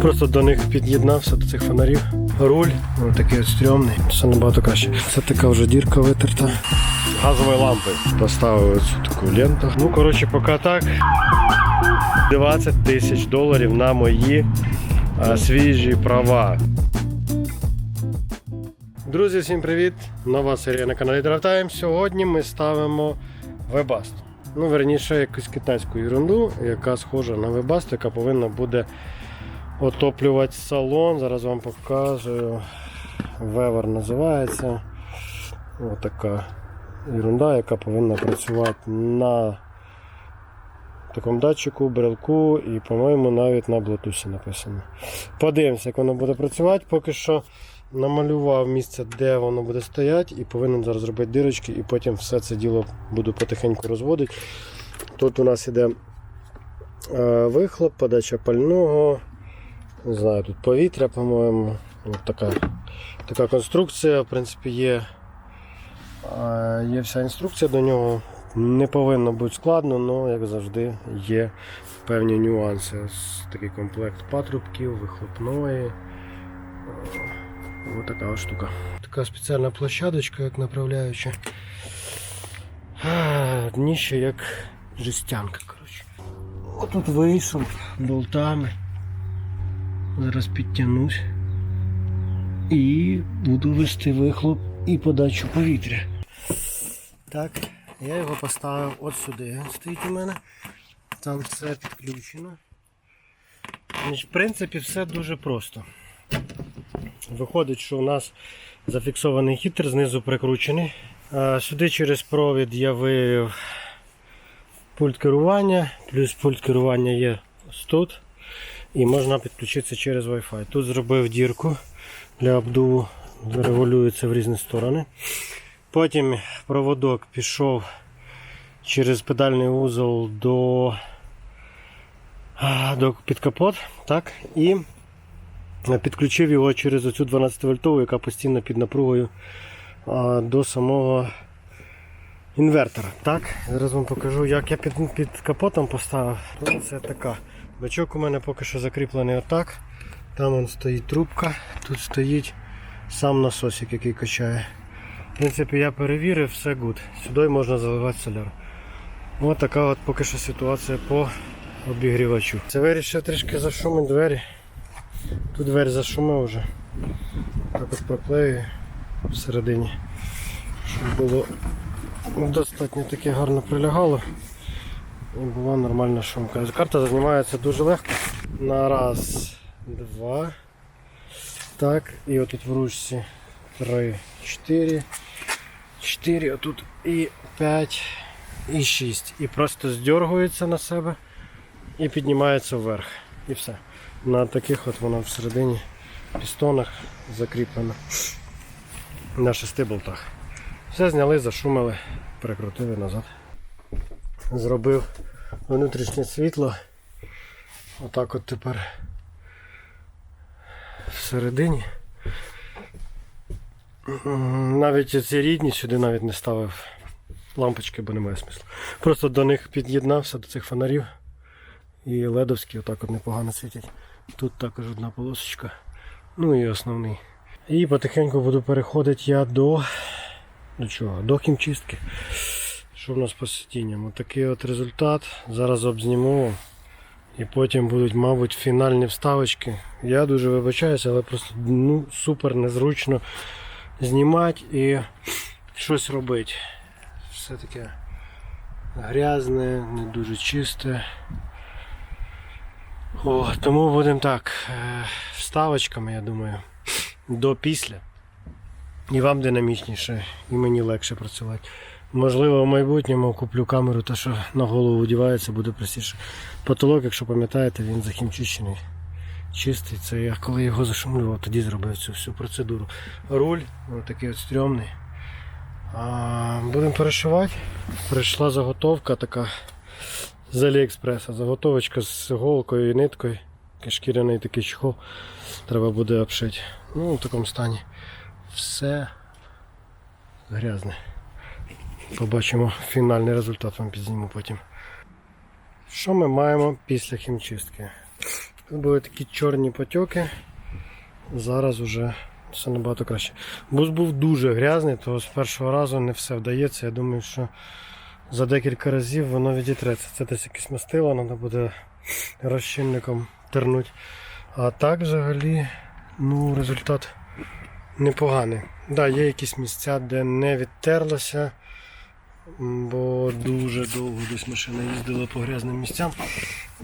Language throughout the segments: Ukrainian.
Просто до них під'єднався до цих фонарів. Руль, ну такий от стрьомний, все набагато краще. Це така вже дірка витерта. Газової лампи. Поставив цю таку ленту. Ну, коротше, поки так. 20 тисяч доларів на мої а, свіжі права. Друзі, всім привіт! Нова серія на каналі Drive Time. Сьогодні ми ставимо вебаст. Ну, верніше, якусь китайську ерунду, яка схожа на вебаст, яка повинна буде отоплювати салон. Зараз вам покажу. Вевер називається. Ось така ерунда, яка повинна працювати на такому датчику, брелку і, по-моєму, навіть на Bluetooth написано. Подивимося, як воно буде працювати. Поки що намалював місце, де воно буде стояти, і повинен зараз зробити дирочки, і потім все це діло буду потихеньку розводити. Тут у нас іде е, вихлоп, подача пального. Не знаю, тут повітря, по-моєму. Така, така конструкція, в принципі, є. Е, Є вся інструкція до нього. Не повинно бути складно, але як завжди є певні нюанси. Такий комплект патрубків, вихлопної. Ось така ось штука. Така спеціальна площадочка, як направляюча. А, Дніще як жестянка. коротше. Отут вийшов болтами. Зараз підтягнусь. І буду вести вихлоп і подачу повітря. Так, я його поставив от сюди. Стоїть у мене. Там все підключено. В принципі, все дуже просто. Виходить, що у нас зафіксований хітер, знизу прикручений. Сюди через провід я вивів пульт керування, плюс пульт керування є тут. І можна підключитися через Wi-Fi. Тут зробив дірку для обдуву, регулюється в різні сторони. Потім проводок пішов через педальний вузол до, до під капот. Так? І підключив його через оцю 12 вольтову, яка постійно під напругою до самого інвертора. Так, зараз вам покажу, як я під, під капотом поставив. Ну, Це така. Бачок у мене поки що закріплений отак. Там он стоїть трубка, тут стоїть сам насосик, який качає. В принципі, я перевірив, все гуд. Сюди можна заливати соляр. Ось така от поки що ситуація по обігрівачу. Це вирішив трішки зашумити двері. Тут двері зашумив вже. Так от проклею всередині. Щоб було достатньо таке гарно прилягало. І була нормальна шумка. Карта знімається дуже легко. На раз, два. Так, і отут в ручці три, чотири. Чотири, отут і п'ять, і шість. І просто здергується на себе і піднімається вверх. І все. На таких от воно всередині пістонах закріплено на шести болтах. Все зняли, зашумили, перекрутили назад. Зробив внутрішнє світло. Отак от тепер всередині. Навіть ці рідні сюди навіть не ставив лампочки, бо немає смислу. Просто до них під'єднався до цих фонарів. І ледовські отак от непогано світять. Тут також одна полосочка. Ну і основний. І потихеньку буду переходити я до. До чого? До хімчистки. Що в нас по сидінням? Отакий от результат. Зараз обзніму. І потім будуть, мабуть, фінальні вставочки. Я дуже вибачаюся, але просто ну, супер незручно знімати і щось робити. Все таке грязне, не дуже чисте. О, тому будемо так, е, вставочками, я думаю, до після. І вам динамічніше, і мені легше працювати. Можливо, в майбутньому куплю камеру, та що на голову одівається, буде простіше. Потолок, якщо пам'ятаєте, він захімчищений. Чистий. Це я коли його зашумлював, тоді зробив цю всю процедуру. Руль, такий от стрьомний. Будемо перешивати. Прийшла заготовка така з Аліекспреса. Заготовочка з голкою і ниткою. Шкіряний такий чехол. Треба буде обшити. Ну, в такому стані. Все грязне. Побачимо фінальний результат, вам підзніму потім. Що ми маємо після хімчистки? Тут були такі чорні потьоки. Зараз вже все набагато краще. Бус був дуже грязний, то з першого разу не все вдається. Я думаю, що за декілька разів воно відітреться. Це десь якесь мастило, треба буде розчинником тернути. А так взагалі ну, результат непоганий. Да, є якісь місця, де не відтерлося, бо дуже довго десь машина їздила по грязним місцям.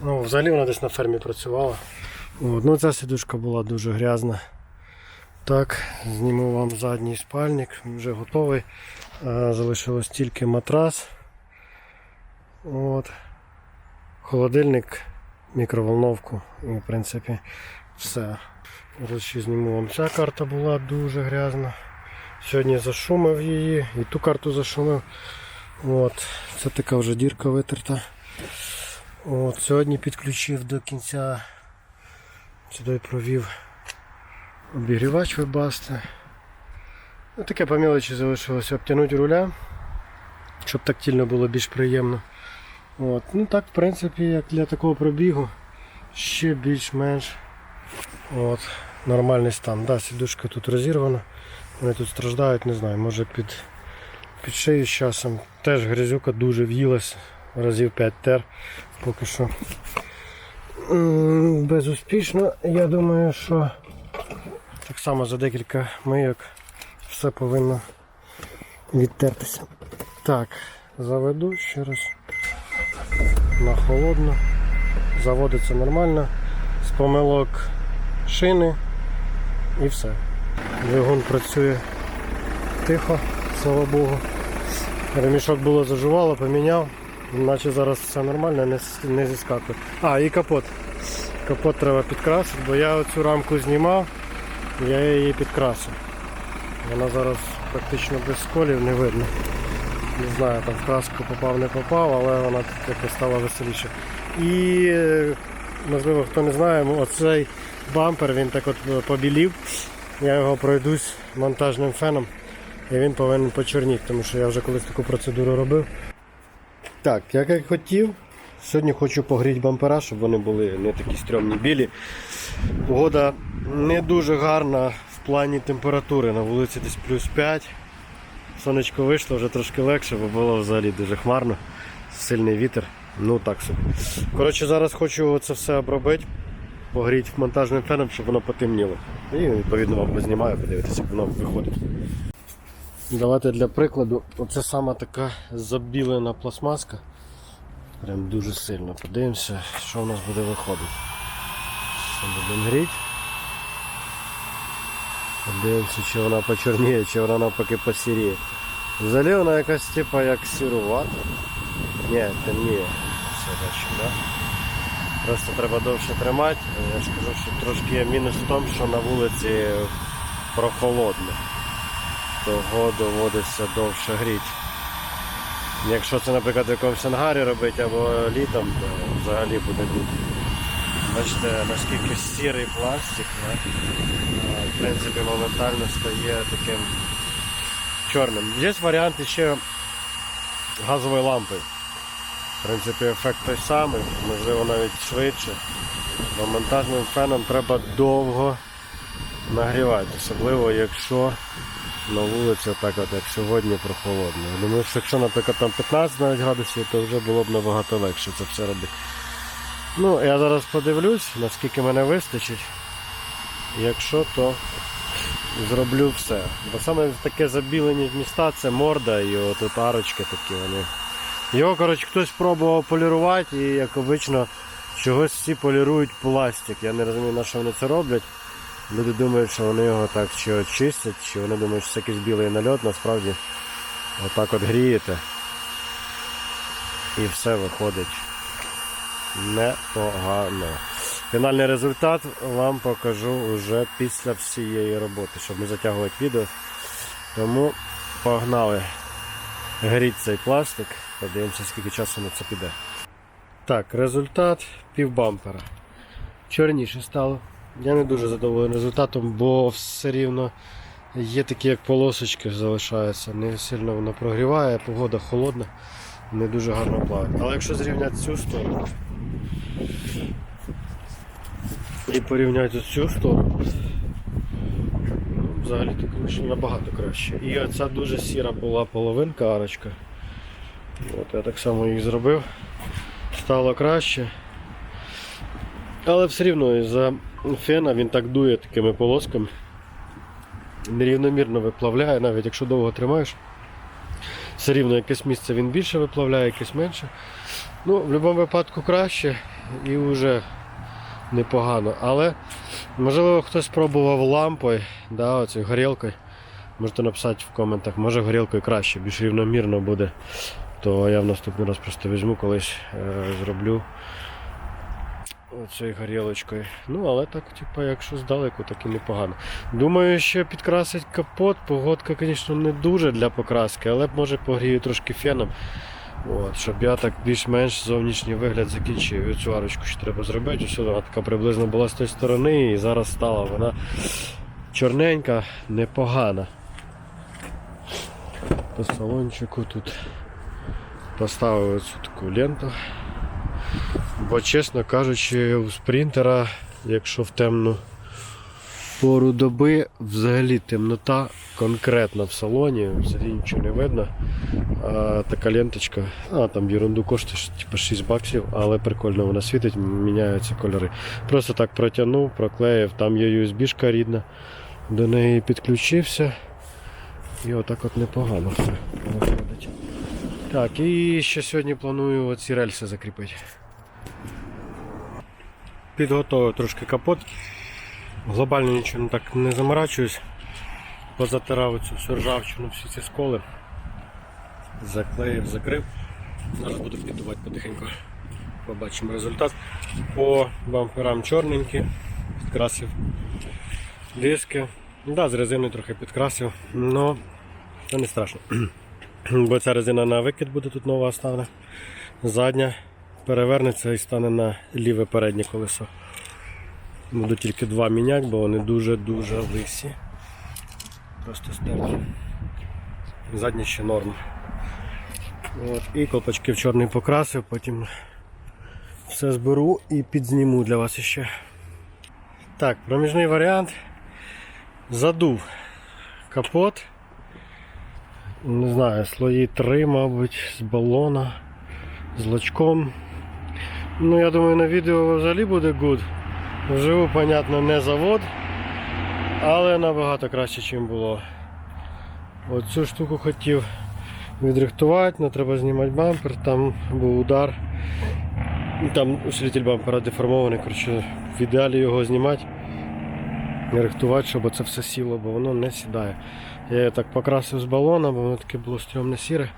Ну, взагалі вона десь на фермі працювала. От, ну, ця сідушка була дуже грязна. Так, зніму вам задній спальник, вже готовий. Залишилось тільки матрас. От. Холодильник, мікроволновку і в принципі все. Зараз вам. Ця карта була дуже грязна. Сьогодні зашумив її і ту карту зашумив. От. Це така вже дірка витерта. От. Сьогодні підключив до кінця. Сюди провів обігрівач вибасти. Ну, таке по мелочі залишилося обтягнути руля, щоб тактильно було більш приємно. От. Ну так, в принципі, як для такого пробігу, ще більш-менш от, нормальний стан. Да, сідушка тут розірвана, вони тут страждають, не знаю, може під, під шию з часом. Теж грязюка дуже в'їлась, разів 5 тер поки що. Безуспішно. Я думаю, що так само за декілька мийок все повинно відтертися. Так, заведу ще раз на холодно. Заводиться нормально. З помилок шини і все. Двигун працює тихо, слава Богу. Ремішок було зажувало, поміняв. Наче зараз все нормально, не, не зіскакує. А, і капот. Капот треба підкрасити, бо я оцю рамку знімав, я її підкрасив. Вона зараз практично без сколів не видно. Не знаю, там в краску попав, не попав, але вона якось стала веселіше. І можливо хто не знає, оцей бампер він так от е, побілів. Я його пройдусь монтажним феном і він повинен почорніти, тому що я вже колись таку процедуру робив. Так, як я хотів, сьогодні хочу погріти бампера, щоб вони були не такі стрьомні білі. Погода не дуже гарна в плані температури. На вулиці десь плюс 5. Сонечко вийшло, вже трошки легше, бо було взагалі дуже хмарно, сильний вітер. Ну так собі. Коротше, зараз хочу це все обробити, погріти монтажним феном, щоб воно потемніло. І відповідно вам познімаю, подивитися, як воно виходить. Давайте для прикладу, оце сама така забілена пластмаска. Прям дуже сильно. Подивимося, що в нас буде виходити. Будемо гріти. Подивимося, чи вона почорніє, чи вона навпаки посіріє. Взагалі вона якась типа як сірувата. Ні, темніє. Все бачу, да? Просто треба довше тримати. Я ж кажу, що трошки є мінус в тому, що на вулиці прохолодно. Того доводиться довше гріти. Якщо це, наприклад, в якомусь ангарі робити або літом, то взагалі буде. Бачите, наскільки сірий пластик, да? В принципі, моментально стає таким чорним. Є варіанти ще газової лампи. В принципі, ефект той самий, можливо навіть швидше. Бо монтажним феном треба довго нагрівати, особливо якщо на вулиці так от, як сьогодні прохолодно. Думаю, що якщо, наприклад, там 15 навіть градусів, то вже було б набагато легше це все робити. Ну, я зараз подивлюсь, наскільки мене вистачить. Якщо, то зроблю все. Бо саме таке забілені міста це морда і от арочки такі вони. Його, коротше, хтось пробував полірувати і, як обично, чогось всі полірують пластик. Я не розумію, на що вони це роблять. Люди думають, що вони його так чи очистять, чи вони думають, що це якийсь білий нальот, насправді отак от грієте. І все виходить непогано. Фінальний результат вам покажу вже після всієї роботи, щоб не затягувати відео. Тому погнали. Гріть цей пластик, подивимося, скільки часу на це піде. Так, результат півбампера. Чорніше стало. Я не дуже задоволений результатом, бо все рівно є такі як полосочки залишаються. Не сильно воно прогріває, погода холодна, не дуже гарно плаває. Але якщо зрівняти цю сторону, і порівняти цю сторону, ну, взагалі то, звісно, набагато краще. І оця дуже сіра була половинка арочка. От я так само їх зробив. Стало краще. Але все рівно із-за фена він так дує такими полосками. Нерівномірно виплавляє, навіть якщо довго тримаєш. Все рівно якесь місце він більше виплавляє, якесь менше. Ну, в будь-якому випадку краще і вже непогано. Але можливо хтось пробував лампою, да, оцею горілкою. Можете написати в коментах, може горілкою краще, більш рівномірно буде. То я в наступний раз просто візьму колись е, зроблю оцією горілочкою. Ну, але так, типу, якщо здалеку, так і непогано. Думаю, що підкрасить капот. Погодка, звісно, не дуже для покраски, але може погрію трошки феном. От, щоб я так більш-менш зовнішній вигляд закінчив. Цю арочку ще треба зробити. Ось вона така приблизно була з тої сторони і зараз стала вона чорненька, непогана. По салончику тут поставив цю таку ленту. Бо, чесно кажучи, у спринтера, якщо в темну пору доби, взагалі темнота конкретно в салоні, взагалі нічого не видно. А, така ленточка, а там ерунду коштує типу 6 баксів, але прикольно вона світить, міняються кольори. Просто так протягнув, проклеїв, там є USB-шка рідна, до неї підключився. І отак от непогано все виходить. Так, і ще сьогодні планую оці рельси закріпити. Підготовив трошки капот. Глобально нічого так не заморачуюсь. Позатирав цю всю ржавчину, всі ці сколи. Заклеїв, закрив. Зараз буду піддувати потихеньку. Побачимо результат. По бамперам чорненькі, підкрасив диски. Да, з резиною трохи підкрасив, але це не страшно. Бо ця резина на викид буде тут нова оставлена. Задня перевернеться і стане на ліве переднє колесо. Буду тільки два міняти, бо вони дуже-дуже лисі. Просто стерті. Задня ще норм. От. І колпачки в чорний покрасив, потім все зберу і підзніму для вас ще. Так, проміжний варіант. Задув капот. Не знаю, слої 3, мабуть, з балона, з лачком. Ну, я думаю, на відео взагалі буде good. Вживу, понятно, не завод, але набагато краще, ніж було. Оцю штуку хотів відрихтувати, але треба знімати бампер, там був удар. Там усилитель бампера деформований, коротше, в ідеалі його знімати, рихтувати, щоб це все сіло, бо воно не сідає. Я її так покрасив з балона, бо воно таке було стрьомне сіре.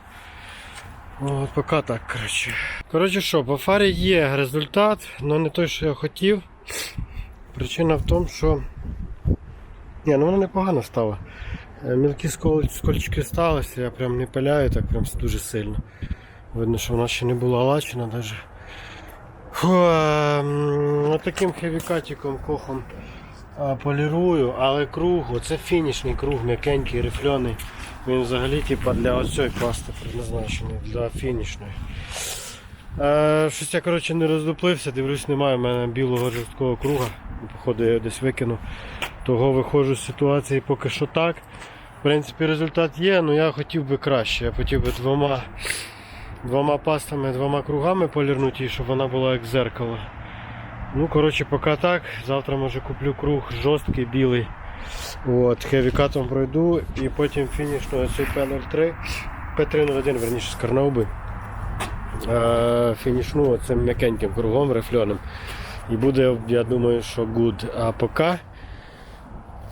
От, поки так, коротше. Коротше що, по фарі є результат, але не той, що я хотів. Причина в тому, що Ні, ну вона непогано стала. Е, Мілкі скол- скольчики сталися, я прям не пиляю так прям дуже сильно. Видно, що вона ще не була лачена навіть. Фу, ем, Таким хевікатиком кохом а, полірую, але круг, оце фінішний круг, м'якенький, рифляний. Він взагалі типа, для оцієї пасти предназначений, для фінішної. Е, щось я коротше, не роздуплився, дивлюсь, немає в мене білого жорсткого круга. Походу я його десь викинув. Того виходжу з ситуації поки що так. В принципі, результат є, але я хотів би краще. Я хотів би двома, двома пастами, двома кругами полірнути, щоб вона була як зеркало. Ну, коротше, поки так. Завтра може куплю круг жорсткий, білий. От, хевікатом пройду і потім фінішну цей P03, P301, верніше з Карнауби. Фінішну цим м'якеньким кругом рифльоним. І буде, я думаю, що good. А поки,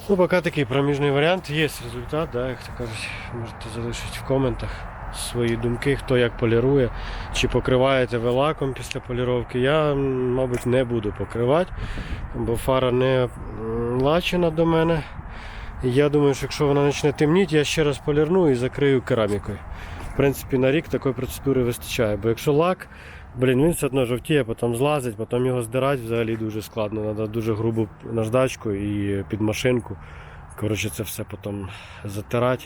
ну, поки такий проміжний варіант, є результат, да, як то кажуть, можете залишити в коментах свої думки, хто як полірує, чи покриваєте ви лаком після поліровки. Я, мабуть, не буду покривати, бо фара не лачена до мене. Я думаю, що якщо вона почне темніти, я ще раз полірну і закрию керамікою принципі, на рік такої процедури вистачає. Бо якщо лак, блін, він все одно жовтіє, потім злазить, потім його здирати взагалі дуже складно. Треба дуже грубу наждачку і під машинку. Коротше, це все потім затирати,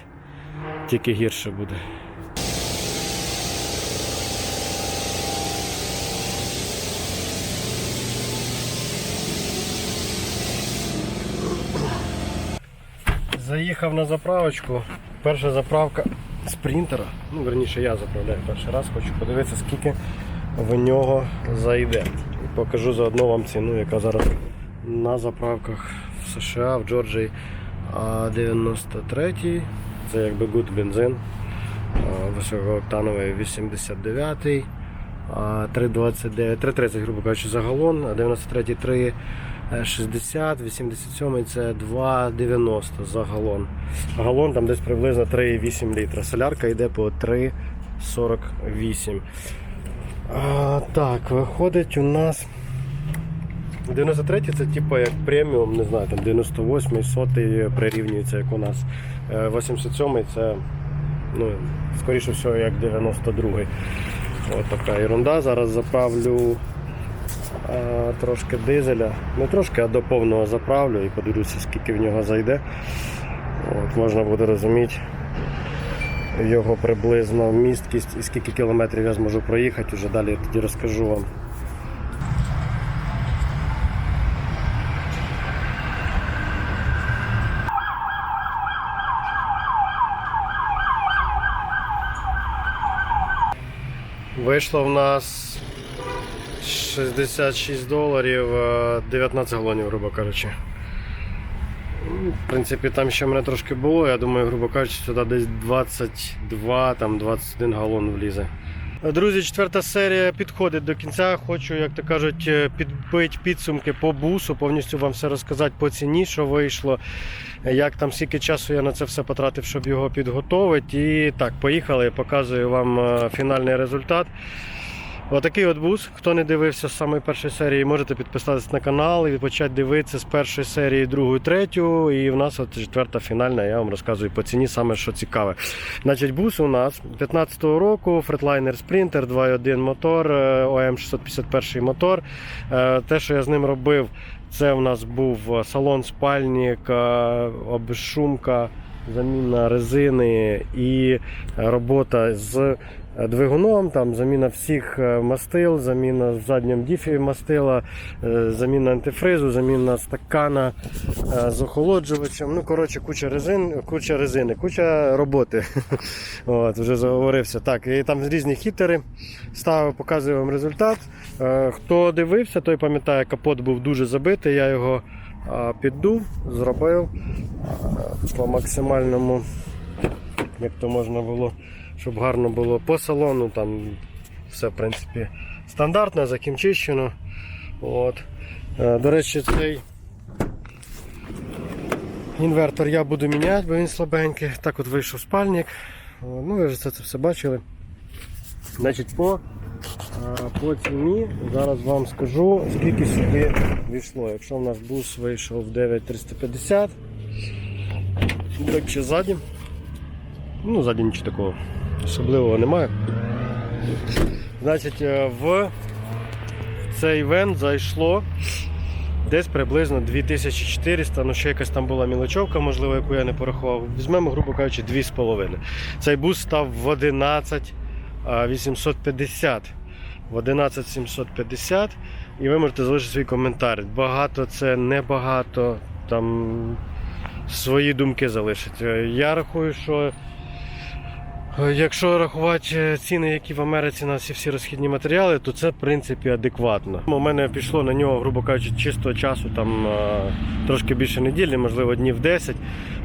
тільки гірше буде. Заїхав на заправочку, перша заправка спринтера. Ну, верніше, я заправляю перший раз, хочу подивитися, скільки в нього зайде. Покажу заодно вам ціну, яка зараз на заправках в США, в Джорджії. А 93 це якби гуд бензин. Високооктановий 89 а 3,29, 3,30, грубо кажучи, за галон, а 93 3 60, 87 це 2,90 за галон. Галон там десь приблизно 3,8 літра. Солярка йде по 3,48. А, так, виходить у нас 93 це типу як преміум, не знаю, там 98 сотий прирівнюється, як у нас. Е, 87 це ну, скоріше всього як 92-й. От така ерунда. Зараз заправлю трошки дизеля. Не трошки, а до повного заправлю і подивлюся, скільки в нього зайде. От, можна буде розуміти його приблизно місткість і скільки кілометрів я зможу проїхати. Уже далі я тоді розкажу вам. Вийшло в нас 66 доларів, е, 19 галонів, грубо кажучи. В принципі, там ще мене трошки було, я думаю, грубо кажучи, сюди десь 22, там 21 галон влізе. Друзі, четверта серія підходить до кінця. Хочу, як то кажуть, е, підбити підсумки по бусу, повністю вам все розказати по ціні, що вийшло, як там скільки часу я на це все потратив, щоб його підготовити. І так, поїхали, показую вам е, фінальний результат. Отакий от бус. Хто не дивився з самої першої серії, можете підписатися на канал і почати дивитися з першої серії, другої, третю. І в нас от четверта фінальна, я вам розказую по ціні, саме що цікаве. Значить, бус у нас 15-го року, Fretliner Sprinter, 2.1 мотор, е, ОМ 651 мотор. Е, Те, що я з ним робив, це в нас був салон спальник, е, обшумка, заміна резини і робота з двигуном, там заміна всіх е, мастил, заміна в задньому діфі мастила, е, заміна антифризу, заміна стакана е, з охолоджувачем. Ну, коротше, куча резин, куча резини, куча роботи. От, вже заговорився. Так, і там різні хітери. Ставив, показую вам результат. Е, Хто дивився, той пам'ятає, капот був дуже забитий. Я його піддув, зробив по максимальному, як то можна було, щоб гарно було по салону. Там все, в принципі, стандартно, закінчищено. От. Е, До речі, цей інвертор я буду міняти, бо він слабенький. Так от вийшов спальник. Ну, ви вже це, це все бачили. Значить, по, по ціні зараз вам скажу, скільки сюди війшло. Якщо в нас бус вийшов 9350, так чи ззаді. Ну, ззаді нічого такого особливого немає. Значить, е, в цей івент зайшло десь приблизно 2400, ну ще якась там була мілочовка, можливо, яку я не порахував. Візьмемо, грубо кажучи, 2,5. Цей бус став в 11 850. В 11 750. І ви можете залишити свій коментар. Багато це небагато. Там свої думки залишити. Я рахую, що е, якщо рахувати е, ціни, які в Америці на ці всі розхідні матеріали, то це в принципі адекватно. У мене пішло на нього, грубо кажучи, чисто часу там е, трошки більше неділі, можливо, днів 10.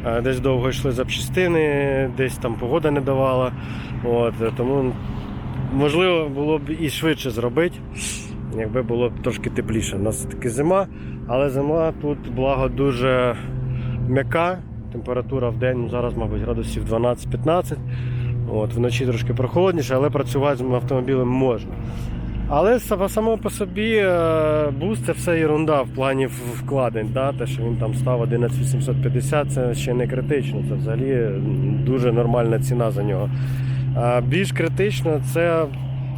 Е, Десь довго йшли запчастини, десь там погода не давала. От, е, тому можливо було б і швидше зробити, якби було б трошки тепліше. У нас таки зима, але зима тут благо дуже м'яка. Температура в день ну, зараз, мабуть, градусів 12-15. От, вночі трошки прохолодніше, але працювати з автомобілем можна. Але сам- само по собі е, бус це все ерунда в плані вкладень. Да? Те, що він там став 11850, це ще не критично, це взагалі дуже нормальна ціна за нього. Більш критично це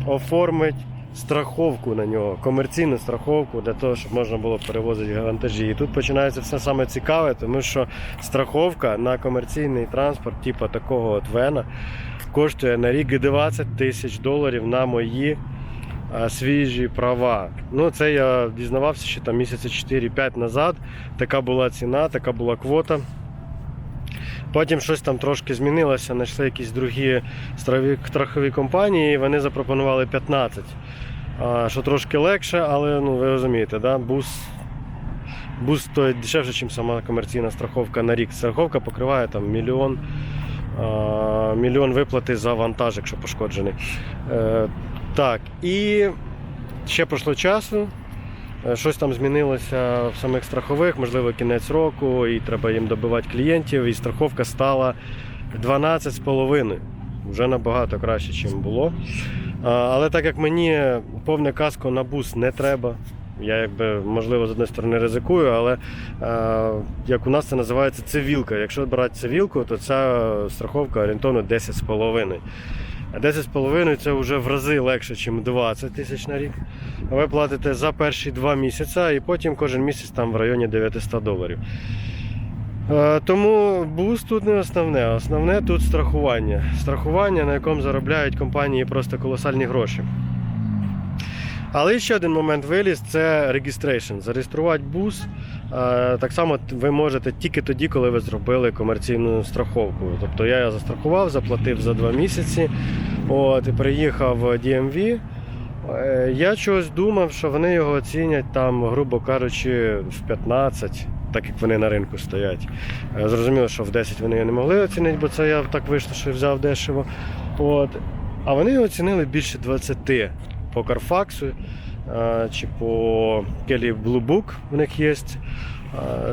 оформити страховку на нього, комерційну страховку для того, щоб можна було перевозити вантажі. І тут починається все саме цікаве, тому що страховка на комерційний транспорт, типу такого от вена, коштує на рік 20 тисяч доларів на мої свіжі права. Ну, це я дізнавався ще там місяці 4-5 назад. Така була ціна, така була квота. Потім щось там трошки змінилося, знайшли якісь другі страхові, компанії, і вони запропонували 15. А, що трошки легше, але ну, ви розумієте, да? бус, бус стоїть дешевше, ніж сама комерційна страховка на рік. Страховка покриває там мільйон, мільйон виплати за вантаж, якщо пошкоджений. Е, так, і ще пройшло часу. Е, Щось там змінилося в самих страхових, можливо, кінець року, і треба їм добивати клієнтів, і страховка стала 12,5. Вже набагато краще, ніж було. Але так як мені повне каско на бус не треба, я якби, можливо, з однієї сторони ризикую, але е, як у нас це називається цивілка. Якщо брати цивілку, то ця страховка орієнтовно 10,5. А 10,5 це вже в рази легше, ніж 20 тисяч на рік. Ви платите за перші два місяці, і потім кожен місяць там в районі 900 доларів. Е, Тому бус тут не основне. Основне тут страхування. Страхування, на якому заробляють компанії просто колосальні гроші. Але ще один момент виліз це registration. Зареєструвати бус. е, Так само ви можете тільки тоді, коли ви зробили комерційну страховку. Тобто я застрахував, заплатив за два місяці. От, і приїхав в DMV. Е, Я чогось думав, що вони його оцінять там, грубо кажучи, в 15, так як вони на ринку стоять. Е, Зрозуміло, що в 10 вони не могли оцінити, бо це я так вийшло, що взяв дешево. От. А вони оцінили більше 20 по Carfax е, чи по Kelly Blue Book в них є.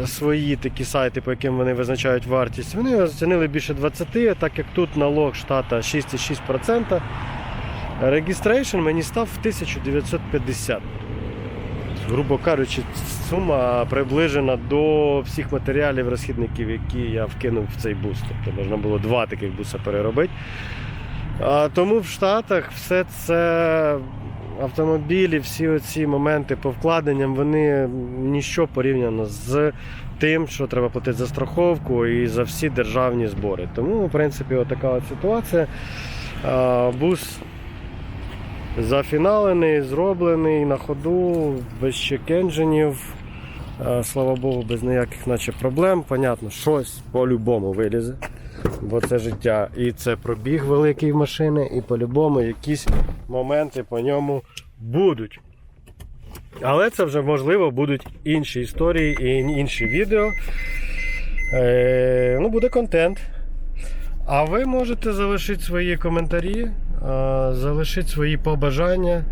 е, Свої такі сайти, по яким вони визначають вартість, вони оцінили більше 20, так як тут налог штата 6,6%. Регістрейшн мені став 1950. Грубо кажучи, сума приближена до всіх матеріалів, розхідників, які я вкинув в цей бус. Тобто можна було два таких буса переробити. А, тому в Штатах все це автомобілі, всі оці моменти по вкладенням, вони ніщо порівняно з тим, що треба платити за страховку і за всі державні збори. Тому, в принципі, отака от ситуація. Бус зафіналений, зроблений на ходу, без чек-енджинів. Слава Богу, без ніяких наче проблем. Понятно, щось по-любому вилізе. Бо це життя. І це пробіг великий машини, і по-любому якісь моменти по ньому будуть. Але це вже можливо будуть інші історії і інші відео. Е, ну, буде контент. А ви можете залишити свої коментарі, е, залишити свої побажання,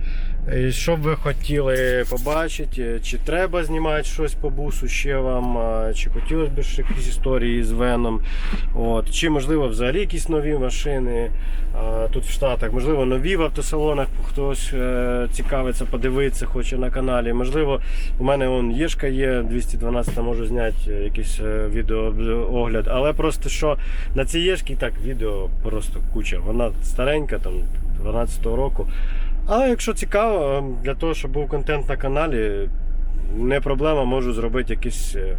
е, що б ви хотіли побачити, чи треба знімати щось по бусу ще вам, чи хотілося б ще якісь історії з Веном, от, чи можливо взагалі якісь нові машини тут в Штатах, можливо, нові в автосалонах, хтось е, цікавиться, подивитися, хоче на каналі. Можливо, у мене он Єшка є 212, можу зняти якийсь е, відеоогляд, але просто що на цій Єшки так відео просто куча. Вона старенька, там 12-го року. Але якщо цікаво, е, для того, щоб був контент на каналі, не проблема, можу зробити якийсь. е,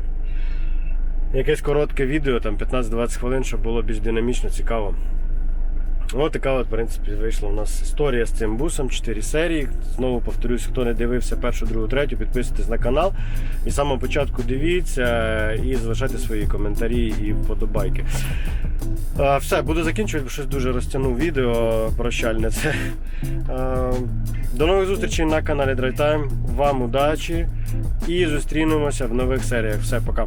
Якесь коротке відео, там 15-20 хвилин, щоб було більш динамічно, цікаво. Ось така от, в принципі, вийшла у нас історія з цим бусом, 4 серії. Знову повторюсь, хто не дивився першу, другу, третю, підписуйтесь на канал. І з самого початку дивіться і залишайте свої коментарі і вподобайки. Все, буду закінчувати, бо щось дуже розтягнув відео прощальне. Це. До нових зустрічей на каналі Drive Вам удачі і зустрінемося в нових серіях. Все, пока.